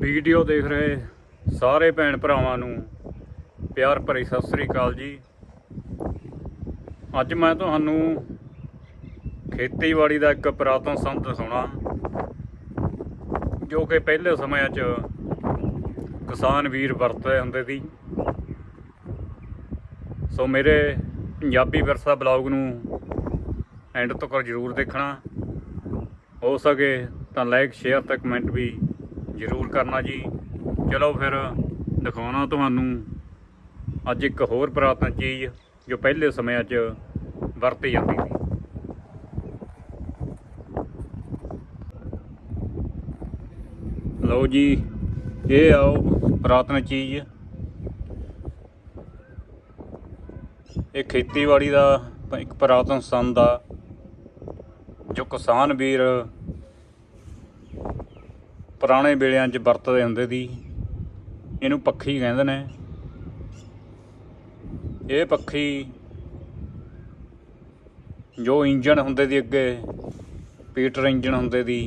Video ਦੇਖ ਰਹੇ ਸਾਰੇ ਭੈਣ ਭਰਾਵਾਂ ਨੂੰ ਪਿਆਰ ਭਰੀ ਸਤਿ ਸ੍ਰੀ ਅਕਾਲ ਜੀ। ਅੱਜ ਮੈਂ ਤੁਹਾਨੂੰ ਖੇਤੀਬਾੜੀ ਦਾ ਇੱਕ ਪੁਰਾਤਨ ਸੰਤ ਦਿਖਾਉਣਾ, ਜੋ ਕਿ ਪਹਿਲੇ ਸਮਿਆਂ 'ਚ ਕਿਸਾਨ ਵੀਰ ਵਰਤਦੇ ਹੁੰਦੇ ਸੀ। ਸੋ ਮੇਰੇ ਪੰਜਾਬੀ ਵਿਰਸਾ ਬਲੌਗ ਨੂੰ ਐਂਡ ਤੱਕ ਜ਼ਰੂਰ ਦੇਖਣਾ। ਹੋ ਸਕੇ ਤਾਂ ਲਾਈਕ ਸ਼ੇਅਰ ਤੇ ਕਮੈਂਟ ਵੀ ਜ਼ਰੂਰ ਕਰਨਾ ਜੀ। ਚਲੋ ਫਿਰ ਦਿਖਾਉਣਾ ਤੁਹਾਨੂੰ ਅੱਜ ਇੱਕ ਹੋਰ ਪੁਰਾਤਨ ਚੀਜ਼ ਜੋ ਪਹਿਲੇ ਸਮਿਆਂ 'ਚ ਵਰਤੀ ਜਾਂਦੀ ਸੀ। ਲਓ ਜੀ, ਇਹ ਆਓ ਪੁਰਾਤਨ ਚੀਜ਼। ਇਹ ਖੇਤੀਬਾੜੀ ਦਾ ਇੱਕ ਪੁਰਾਤਨ ਸੰਦ ਆ, ਜੋ ਕਿਸਾਨ ਵੀਰ ਪੁਰਾਣੇ ਵੇਲਿਆਂ 'ਚ ਵਰਤਦੇ ਹੁੰਦੇ ਸੀ। ਇਹਨੂੰ ਪੱਖੀ ਕਹਿੰਦੇ ਨੇ। ਇਹ ਪੱਖੀ ਜੋ ਇੰਜਣ ਹੁੰਦੇ ਦੀ ਅੱਗੇ, ਪੀਟਰ ਇੰਜਣ ਹੁੰਦੇ ਦੀ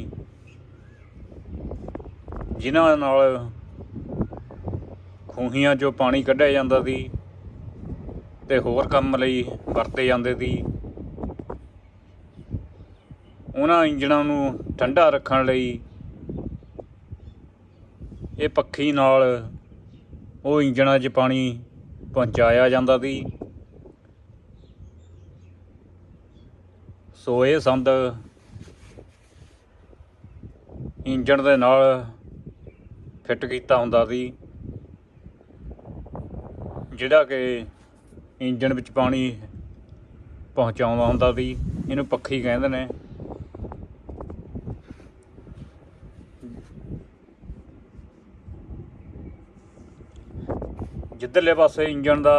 ਜਿਨ੍ਹਾਂ ਨਾਲ ਖੂਹੀਆਂ 'ਚੋਂ ਪਾਣੀ ਕੱਢਿਆ ਜਾਂਦਾ ਸੀ ਤੇ ਹੋਰ ਕੰਮ ਲਈ ਵਰਤੇ ਜਾਂਦੇ ਸੀ। ਉਹਨਾਂ ਇੰਜਣਾਂ ਨੂੰ ਠੰਡਾ ਰੱਖਣ ਲਈ ਇਹ ਪੱਖੀ ਨਾਲ ਉਹ ਇੰਜਣਾਂ 'ਚ ਪਾਣੀ ਪਹੁੰਚਾਇਆ ਜਾਂਦਾ ਸੀ। ਸੋ ਇਹ ਸੰਦ ਇੰਜਣ ਦੇ ਨਾਲ ਫਿੱਟ ਕੀਤਾ ਹੁੰਦਾ ਸੀ, ਜਿਹੜਾ ਕਿ ਇੰਜਣ ਵਿੱਚ ਪਾਣੀ ਪਹੁੰਚਾਉਂਦਾ ਹੁੰਦਾ ਸੀ। ਇਹਨੂੰ ਪੱਖੀ ਕਹਿੰਦੇ ਨੇ। ਜਿੱਧਰਲੇ ਪਾਸੇ ਇੰਜਣ ਦਾ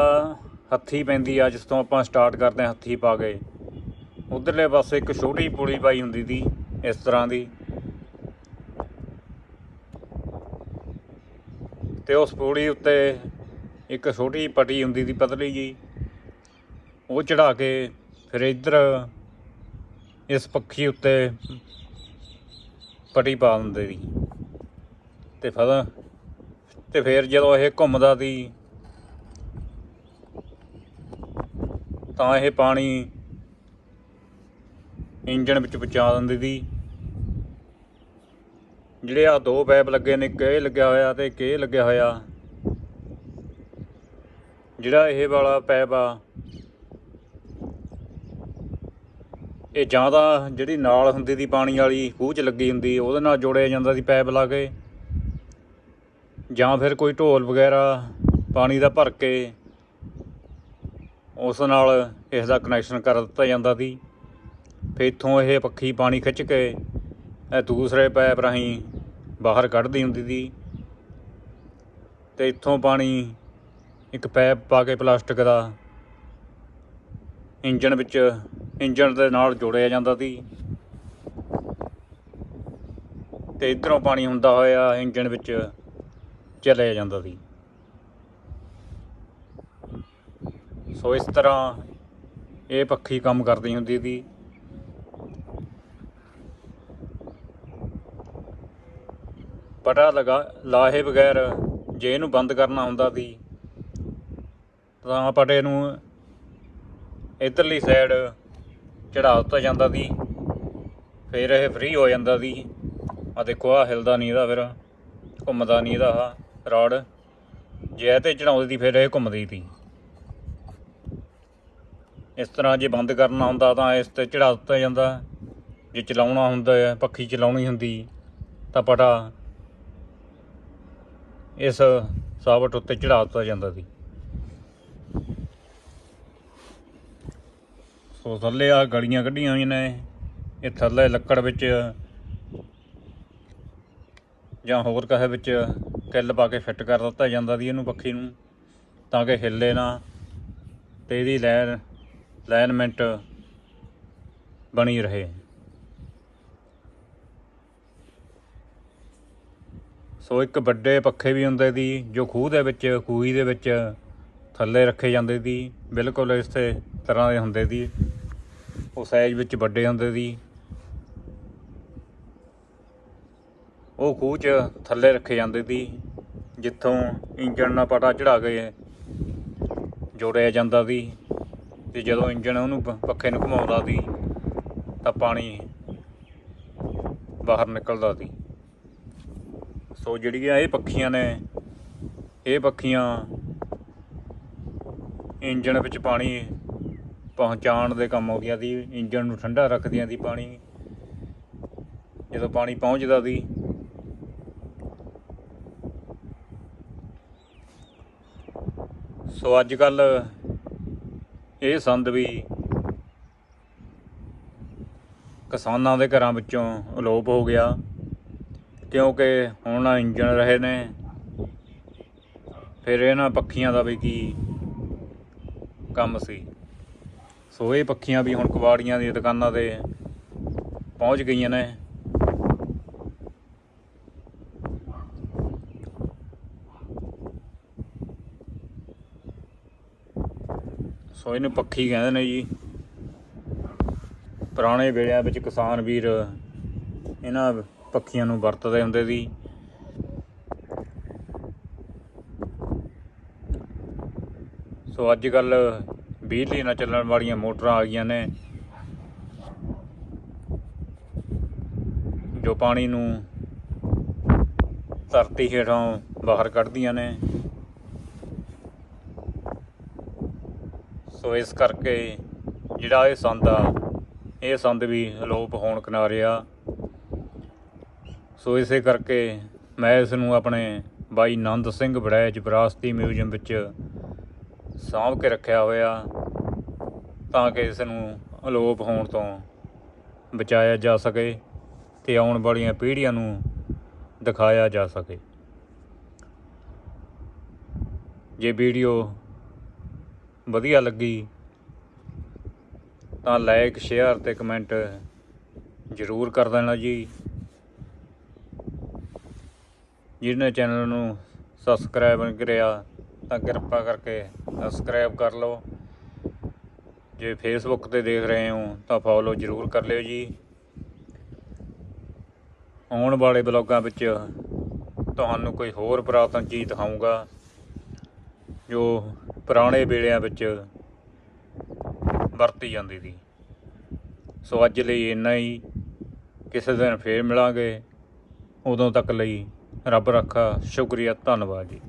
ਹੱਥੀ ਪੈਂਦੀ ਆ, ਜਿਸ ਤੋਂ ਆਪਾਂ ਸਟਾਰਟ ਕਰਦੇ ਹਾਂ, ਹੱਥੀ ਪਾ ਕੇ। ਉਧਰਲੇ ਪਾਸੇ ਇੱਕ ਛੋਟੀ ਪੁਲੀ ਪਾਈ ਹੁੰਦੀ ਸੀ, ਇਸ ਤਰ੍ਹਾਂ ਦੀ। ਤੇ ਉਸ ਪੁਲੀ ਉੱਤੇ ਇੱਕ ਛੋਟੀ ਪਟੀ ਹੁੰਦੀ ਸੀ, ਪਤਲੀ ਜੀ ਉਹ ਚੜਾ ਕੇ ਫਿਰ ਇੱਧਰ ਇਸ ਪੱਖੀ ਉੱਤੇ ਪਟੀ ਪਾ ਦਿੰਦੇ ਸੀ। ਤੇ ਫਿਰ ਤੇ ਫਿਰ ਜਦੋਂ ਇਹ ਘੁੰਮਦਾ ਸੀ ਤਾਂ ਇਹ ਪਾਣੀ ਇੰਜਣ ਵਿੱਚ ਪਹੁੰਚਾ ਦਿੰਦੀ ਸੀ। ਜਿਹੜੇ ਆ ਦੋ ਪੈਪ ਲੱਗੇ ਨੇ, ਇੱਕ ਇਹ ਲੱਗਿਆ ਹੋਇਆ ਤੇ ਇੱਕ ਇਹ ਲੱਗਿਆ ਹੋਇਆ। ਜਿਹੜਾ ਇਹ ਵਾਲਾ ਪੈਪ ਆ, ਇਹ ਜਾਂ ਤਾਂ ਜਿਹੜੀ ਨਾਲ ਹੁੰਦੀ ਦੀ ਪਾਣੀ ਵਾਲੀ, ਖੂਹ 'ਚ ਲੱਗੀ ਹੁੰਦੀ, ਉਹਦੇ ਨਾਲ ਜੋੜਿਆ ਜਾਂਦਾ ਸੀ ਪੈਪ ਲਾ ਕੇ। ਜਾਂ ਫਿਰ ਕੋਈ ਢੋਲ ਵਗੈਰਾ ਪਾਣੀ ਦਾ ਭਰ ਕੇ ਉਸ ਨਾਲ ਇਸ ਦਾ ਕਨੈਕਸ਼ਨ ਕਰ ਦਿੱਤਾ ਜਾਂਦਾ ਸੀ। ਫਿਰ ਇੱਥੋਂ ਇਹ ਪੱਖੀ ਪਾਣੀ ਖਿੱਚ ਕੇ ਇਹ ਦੂਸਰੇ ਪੈਪ ਰਾਹੀਂ ਬਾਹਰ ਕੱਢਦੀ ਹੁੰਦੀ ਸੀ। ਤੇ ਇੱਥੋਂ ਪਾਣੀ ਇੱਕ ਪੈਪ ਪਾ ਕੇ ਪਲਾਸਟਿਕ ਦਾ ਇੰਜਣ ਵਿੱਚ, ਇੰਜਣ ਦੇ ਨਾਲ ਜੋੜਿਆ ਜਾਂਦਾ ਸੀ। ਤੇ ਇਧਰੋਂ ਪਾਣੀ ਹੁੰਦਾ ਹੋਇਆ ਇੰਜਣ ਵਿੱਚ ਚਲਿਆ ਜਾਂਦਾ ਸੀ। ਸੋ ਇਸ ਤਰ੍ਹਾਂ ਇਹ ਪੱਖੀ ਕੰਮ ਕਰਦੀ ਹੁੰਦੀ ਸੀ। ਪਟਾ ਲਗਾ, ਲਾਹੇ ਬਗੈਰ ਜੇ ਇਹਨੂੰ ਬੰਦ ਕਰਨਾ ਹੁੰਦਾ ਸੀ, ਤਾਂ ਪਟੇ ਨੂੰ ਇਧਰਲੀ ਸਾਈਡ ਚੜਾ ਦਿੱਤਾ ਜਾਂਦਾ ਸੀ। ਫਿਰ ਇਹ ਫ੍ਰੀ ਹੋ ਜਾਂਦਾ ਸੀ। ਆ ਦੇਖੋ ਆ ਹਿਲਦਾ ਨਹੀਂ ਇਹਦਾ ਫਿਰ, ਘੁੰਮਦਾ ਨਹੀਂ ਇਹਦਾ ਆਹ ਰੋਡ ਜੇ ਇਹ ਤੇ ਚੜਾਉਂਦੀ ਸੀ, ਫਿਰ ਇਹ ਘੁੰਮਦੀ ਸੀ। ਇਸ ਤਰ੍ਹਾਂ ਜੇ ਬੰਦ ਕਰਨਾ ਹੁੰਦਾ ਤਾਂ ਇਸ ਤੇ ਚੜਾ ਦਿੱਤਾ ਜਾਂਦਾ। ਜੇ ਚਲਾਉਣਾ ਹੁੰਦਾ ਹੈ, ਪੱਖੀ ਚਲਾਉਣੀ ਹੁੰਦੀ, ਤਾਂ ਪਟਾ ਇਸ ਸਾਵਟ ਉੱਤੇ ਚੜਾ ਦਿੱਤਾ ਜਾਂਦਾ ਸੀ। ਸੋ ਥੱਲੇ ਆ ਗਲੀਆਂ ਕੱਢੀਆਂ ਹੋਈਆਂ ਨੇ। ਇਹ ਥੱਲੇ ਲੱਕੜ ਵਿੱਚ ਜਾਂ ਹੋਰ ਕਹੇ ਵਿੱਚ ਕਿੱਲ ਪਾ ਕੇ ਫਿੱਟ ਕਰ ਦਿੱਤਾ ਜਾਂਦਾ ਸੀ ਇਹਨੂੰ ਪੱਖੀ ਨੂੰ, ਤਾਂ ਕਿ ਹਿੱਲੇ ਨਾ ਤੇ ਇਹਦੀ ਲਹਿਰ ਲਾਈਨਮੈਂਟ ਬਣੀ ਰਹੇ। ਸੋ ਇੱਕ ਵੱਡੇ ਪੱਖੇ ਵੀ ਹੁੰਦੇ ਸੀ ਜੋ ਖੂਹ ਦੇ ਵਿੱਚ ਖੂਹੀ ਦੇ ਵਿੱਚ ਥੱਲੇ ਰੱਖੇ ਜਾਂਦੇ ਸੀ ਬਿਲਕੁਲ ਇਸੇ ਤਰ੍ਹਾਂ ਦੇ ਹੁੰਦੇ ਸੀ ਉਹ ਸਾਈਜ਼ ਵਿੱਚ ਵੱਡੇ ਹੁੰਦੇ ਸੀ ਉਹ ਖੂਹ 'ਚ ਥੱਲੇ ਰੱਖੇ ਜਾਂਦੇ ਸੀ ਜਿੱਥੋਂ ਇੰਜਣ ਨਾਲ ਪਟਾ ਚੜਾ ਕੇ ਜੋੜਿਆ ਜਾਂਦਾ ਸੀ ਤੇ ਜਦੋਂ ਇੰਜਣ ਉਹਨੂੰ ਪੱਖੇ ਨੂੰ ਘੁਮਾਉਂਦਾ ਸੀ, ਤਾਂ ਪਾਣੀ ਬਾਹਰ ਨਿਕਲਦਾ ਸੀ। ਸੋ ਜਿਹੜੀਆਂ ਇਹ ਪੱਖੀਆਂ ਨੇ, ਇਹ ਪੱਖੀਆਂ ਇੰਜਣ ਵਿੱਚ ਪਾਣੀ ਪਹੁੰਚਾਉਣ ਦੇ ਕੰਮ ਆਉਂਦੀਆਂ ਸੀ। ਇੰਜਣ ਨੂੰ ਠੰਡਾ ਰੱਖਦੀਆਂ ਸੀ ਪਾਣੀ। ਜਦੋਂ ਪਾਣੀ ਪਹੁੰਚਦਾ ਸੀ, ਸੋ ਅੱਜ ਕੱਲ ਇਹ ਸੰਦ ਵੀ ਕਿਸਾਨਾਂ ਦੇ ਘਰਾਂ ਵਿੱਚੋਂ ਅਲੋਪ ਹੋ ਗਿਆ, ਕਿਉਂਕਿ ਹੁਣ ਇੰਜਣ ਰਹੇ ਨੇ, ਫਿਰ ਇਹਨਾਂ ਪੱਖੀਆਂ ਦਾ ਵੀ ਕੀ ਕੰਮ ਸੀ। ਸੋ ਇਹ ਪੱਖੀਆਂ ਵੀ ਹੁਣ ਕਬਾੜੀਆਂ ਦੀਆਂ ਦੁਕਾਨਾਂ ਤੇ ਪਹੁੰਚ ਗਈਆਂ ਨੇ। ਸੋ ਇਹਨੂੰ ਪੱਖੀ ਕਹਿੰਦੇ ਨੇ ਜੀ। ਪੁਰਾਣੇ ਵੇਲਿਆਂ ਵਿੱਚ ਕਿਸਾਨ ਵੀਰ ਇਹਨਾਂ ਪੱਖੀਆਂ ਨੂੰ ਵਰਤਦੇ ਹੁੰਦੇ ਸੀ। ਸੋ ਅੱਜ ਕੱਲ ਬਿਜਲੀ ਨਾਲ ਚੱਲਣ ਵਾਲੀਆਂ ਮੋਟਰਾਂ ਆ ਗਈਆਂ ਨੇ। ਜੋ ਪਾਣੀ ਨੂੰ ਧਰਤੀ ਹੇਠੋਂ ਬਾਹਰ ਕੱਢਦੀਆਂ ਨੇ। ਸੋ ਇਸ ਕਰਕੇ ਜਿਹੜਾ ਇਹ ਸੰਦ ਆ, ਇਹ ਸੰਦ ਵੀ ਅਲੋਪ ਹੋਣ ਕਿਨਾਰੇ ਆ। ਸੋ ਇਸੇ ਕਰਕੇ ਮੈਂ ਇਸ ਨੂੰ ਆਪਣੇ ਬਾਈ ਨੰਦ ਸਿੰਘ ਬੜੈਚ ਵਿਰਾਸਤੀ ਮਿਊਜ਼ੀਅਮ ਵਿੱਚ ਸਾਂਭ ਕੇ ਰੱਖਿਆ ਹੋਇਆ, ਤਾਂ ਕਿ ਇਸ ਨੂੰ ਅਲੋਪ ਹੋਣ ਤੋਂ ਬਚਾਇਆ ਜਾ ਸਕੇ ਤੇ ਆਉਣ ਵਾਲੀਆਂ ਪੀੜ੍ਹੀਆਂ ਨੂੰ ਦਿਖਾਇਆ ਜਾ ਸਕੇ। ਜੇ ਵੀਡੀਓ ਵਧੀਆ ਲੱਗੀ, ਤਾਂ ਲਾਈਕ ਸ਼ੇਅਰ ਤੇ ਕਮੈਂਟ ਜ਼ਰੂਰ ਕਰ ਦੇਣਾ ਜੀ। ਜਿਹਨੇ ਚੈਨਲ ਨੂੰ ਸਬਸਕ੍ਰਾਈਬ ਨਹੀਂ ਕਰਿਆ, ਤਾਂ ਕਿਰਪਾ ਕਰਕੇ ਸਬਸਕ੍ਰਾਈਬ ਕਰ ਲਓ। ਜੇ ਫੇਸਬੁੱਕ ਤੇ ਦੇਖ ਰਹੇ ਹੋ, ਤਾਂ ਫੋਲੋ ਜ਼ਰੂਰ ਕਰ ਲਿਓ ਜੀ। ਆਉਣ ਵਾਲੇ ਬਲੌਗਾਂ ਵਿੱਚ ਤੁਹਾਨੂੰ ਕੋਈ ਹੋਰ ਪੁਰਾਤਨ ਚੀਜ਼ ਦਿਖਾਊਂਗਾ, ਜੋ ਪੁਰਾਣੇ ਵੇਲਿਆਂ ਵਿੱਚ ਵਰਤੀ ਜਾਂਦੀ ਸੀ। ਸੋ ਅੱਜ ਲਈ ਇੰਨਾ ਹੀ। ਕਿਸੇ ਦਿਨ ਫੇਰ ਮਿਲਾਂਗੇ। ਉਦੋਂ ਤੱਕ ਲਈ ਰੱਬ ਰੱਖਾ, ਸ਼ੁਕਰੀਆ, ਧੰਨਵਾਦ ਜੀ।